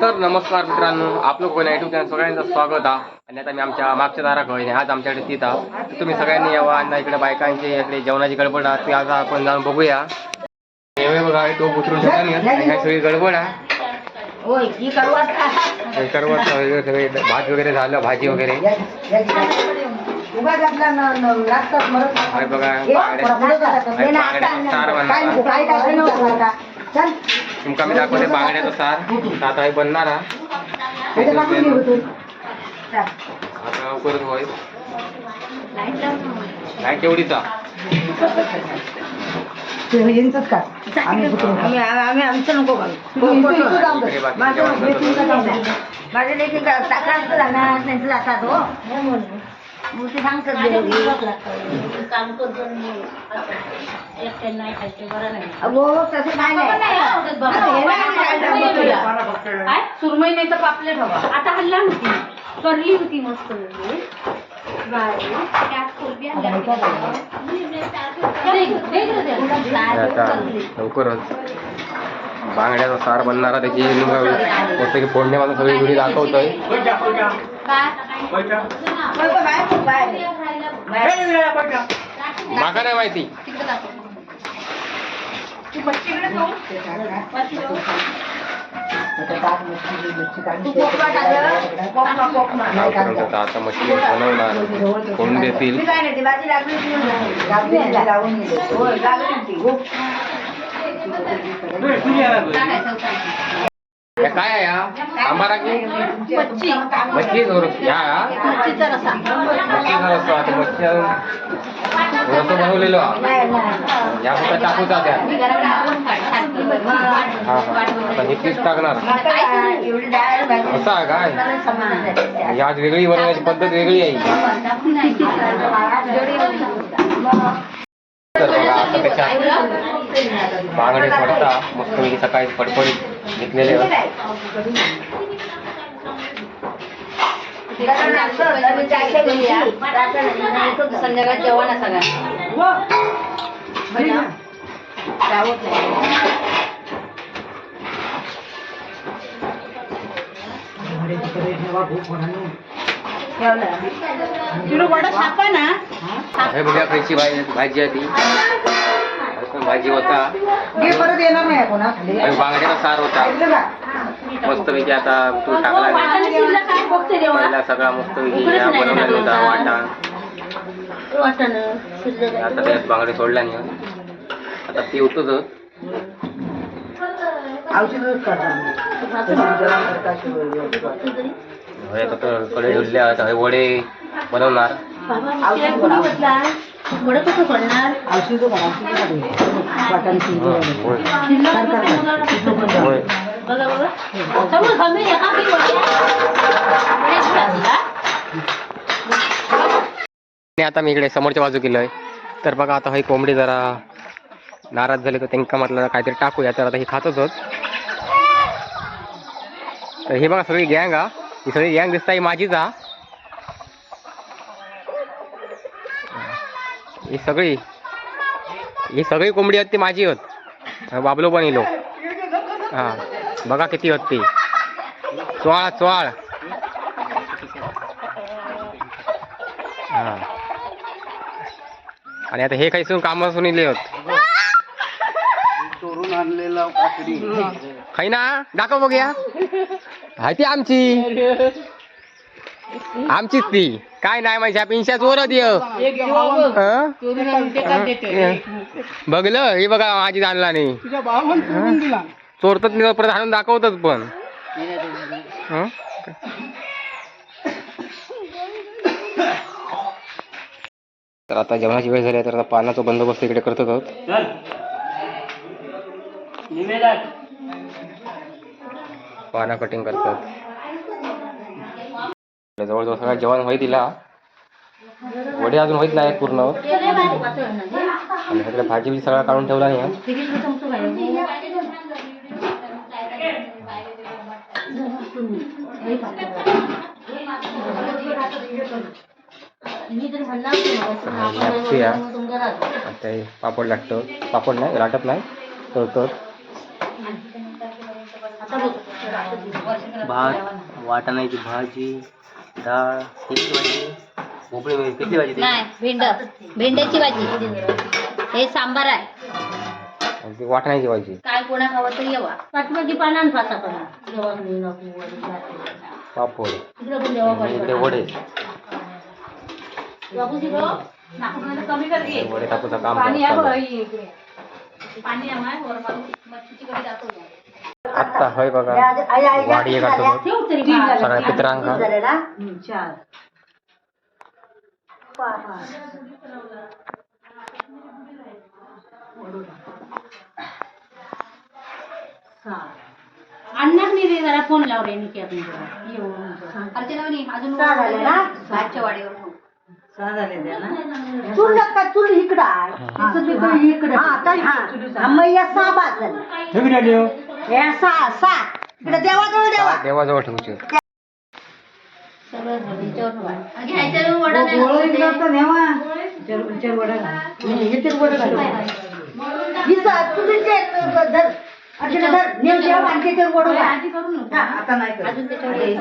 तर नमस्कार मित्रांनो आपलं कोण युट्यूब चॅनल सगळ्यांचं स्वागत आहे. आणि आता मी आमच्या मागच्या दाराक आहे आणि आज आमच्याकडे तिथं आहे. तर तुम्ही सगळ्यांनी यावं आणि इकडे बायकांची इकडे जेवणाची गडबड आहे. ती आज आपण जाऊन बघूया. बघा टोप उतरून सगळी गडबड आहे. करवात सगळे भात वगैरे झालं भाजी वगैरे. बघा हे हे तुमका मी दाखवते बांगड्याचं सार. आता हे बनणार हा. आता होय लाइट तेवढीचा ते यांचंच का? आम्ही बुकून खाऊ. आम्ही आमचं नको. माझ्या लेखी टाकायचं जाणार त्यांचं जातात हो. मग ते सांगतात काम करतो एकट्याने नाही खायचं बरं नाही. अगो तसं काय काय? सुरमई नाही तर पापलेट हवा. आता हल्ला होती. करली होती मस्त लवकरच. बांगड्याचा सार बनणारा त्याची मस्त की फोडण्यापासून सगळी व्हिडिओ दाखवतोय. माका नाही माहिती. आता टाक आता आता मच्छी बनवणार. कोण देतील? काय आहे या राखी की? मच्छी मच्छी या मच्छीचा रसा मच्छीचा आता मच्छी रस्सा बनवलेलो या फक्त टाकूचा त्या. हा हा. आता हे पीस टाकणार. आता काय, असं आहे काय? यात वेगळी बनवण्याची पद्धत वेगळी आहे. तर बघा आता त्याच्यात बांगडे पडता मस्त सकाळी फडफडीत घेतलेले. संध्याकाळ जेवण आहे सगळ्या हे बघा खायची भाजी भाजी आहे ती भाजी होता हे परत येणार नाही हा, बांगड्याचा सार होता? मस्तपैकी आता तू टाकला सगळा मस्तपैकी बनवलेला होता वाटा. आता त्यात बांगडे सोडला नाही आता आता तर कडे आता हे वडे बनवणार? होय. आणि आता मी इकडे समोरच्या बाजू केलोय तर बघा आता ही कोंबडी जरा नाराज झाली तर त्यांना म्हटलं काहीतरी टाकूया. तर आता ही खातच होत तर हे बघा सगळी गँग हा. ही सगळी गँग दिसता ही माझीच हा. ही सगळी. ही सगळी कोंबडी आहेत ती माझी होत. बाबलो पण इलो. हा बघा किती होत ती. चोळा चोळ. हा. आणि आता हे काही सून काम सुनीले होत. खाई ना दाखव बघूया. हाय ती आमची. आमचीच ती. काय नाही माझ्या पिंशा चोरत ये हं? बघलं हे बघा माझी जाणला नाही. चोरतच नाही परत आणून दाखवतच पण. हं? तर आता जेवणाची वेळ झाली तर आता पानाचा बंदोबस्त इकडे करत आहोत. पाना कटिंग करतात. जवळजवळ सगळं जेवण होई दिला वडे अजून होईत नाही पूर्ण. आणि सगळं भाजी बी सगळा काढून ठेवला नाही पापड लागतं. पापड नाही लाटत नाही तर तर भात वाटाण्याची भाजी डाळ किती भाजी भोपळी मिरची किती भाजी? नाही भेंड भेंड्याची भाजी हे सांबार आहे ती वाटाण्याची भाजी काय कोणा खावं तर येवा पाठीमागे पाना आणि पाचा पाना जाते. पापड इकडे पण जेव्हा आणि इकडे वडे बाबूजी गं, नाकामध्ये कमी कर. वडे टाकूचं काम पाणी आहे बघ इकडे. पाणी आहे माय, वर मारून मच्छीची कडी दाखव. आत्ता हय बघा वाडी एक. सगळ्या पितरांका रे जरा फोन लावले निकी आपण अर्चना अजून वाडीवर हो. चूल चूल इकडं. हा, हा. हा, मग या सहा बाद झाले. या सहा सहा इकडे देवाजवळ देवा. देवाजवळ ठेवची सगळं झालं, याच्यावर ठेवा. घ्यायचं वडा नाही गोळं. हा, आता नाही करत. हे.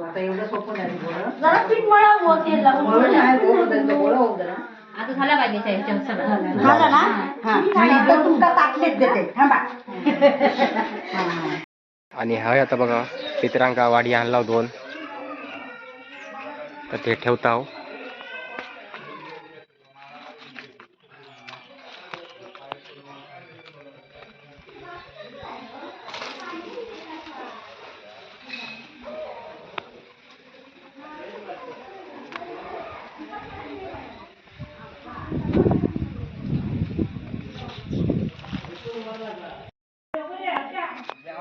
आता एवढं सोपं नाही वडं. जरा पीठ मळा लावून वडं नाही, त्यांचं वडं होऊ दे ना. आता झाला पाहिजे याच्यावर सगळं. झालं ना? हा. तुमका ताटलीच देते. थांबा. आणि हय आता बघा पितरांका वाडी आणला दोन. तर ते ठेवता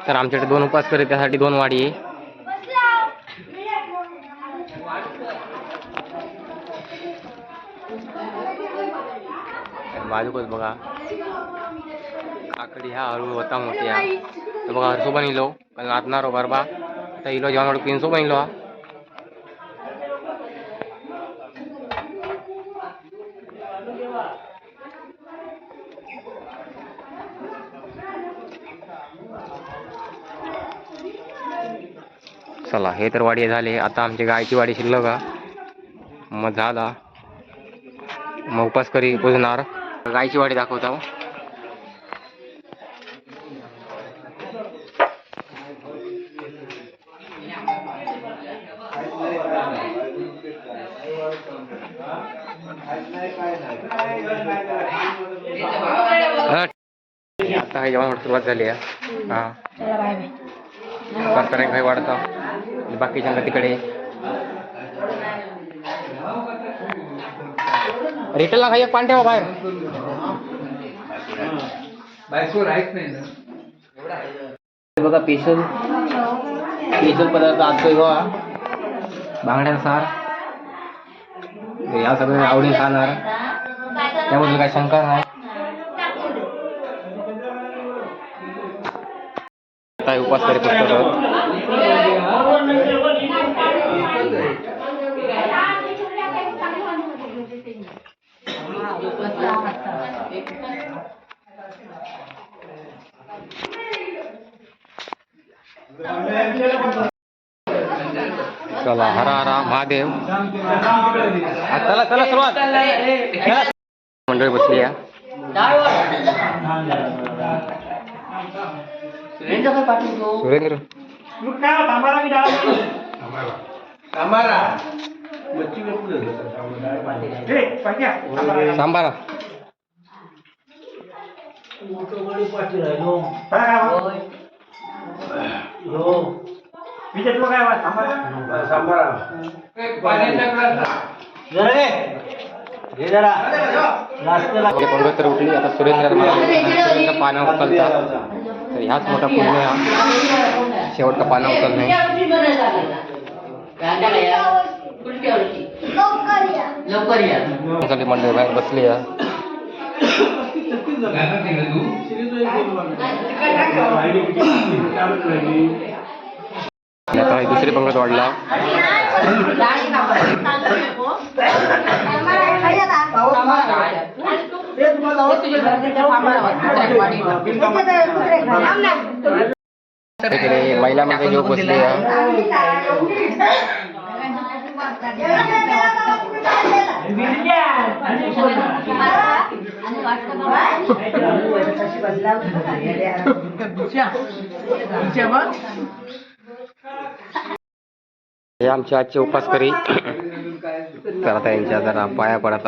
तर आमच्याकडे दोन उपास करे त्यासाठी दोन वाडी आहे. बाजूकच बघा काकडी ह्या हळू होता मोठ्या. तर बघा हरसो पण इलो कारण हो बरबा. तर इलो जेवण पिंसो पण इलो हा. चला हे तर वाडी झाले आता आमची गायची वाडी शिल्लक मग झाला मग उपास करी पुजणार गायची वाडी दाखवता हो. हा. आता हे जेवण सुरुवात झाली आहे हा. सरकार काही वाढता बाकीच्या तिकडे. रिटेलला काही एक पान ठेवा बाहेर. बघा स्पेशल स्पेशल पदार्थ आजचा बघा. बांगड्या सार. या सगळं आवडीने खाणार. त्याबद्दल काही शंका नाही. उपास करत पुस्तक चला हरा हरा महादेव हा, चला चला सुरुवात चला. मंडळी बसली आहे सुरेंद्र सांबारा म्हणजे पंगत तर उठली आता सुरेंद्र सुरेंद्र पाना उचलता तर ह्याच मोठा पुण्य हा शेवटचा पाना उचल नाही. मंडळी बाहेर बसली आणि आता दुसरी पंगत वाढला. ते तुम्हाला तिकडे महिला मंडळी लोक बसले हे आमचे आजचे उपासकरी. तर आता यांच्या जरा पाया पडत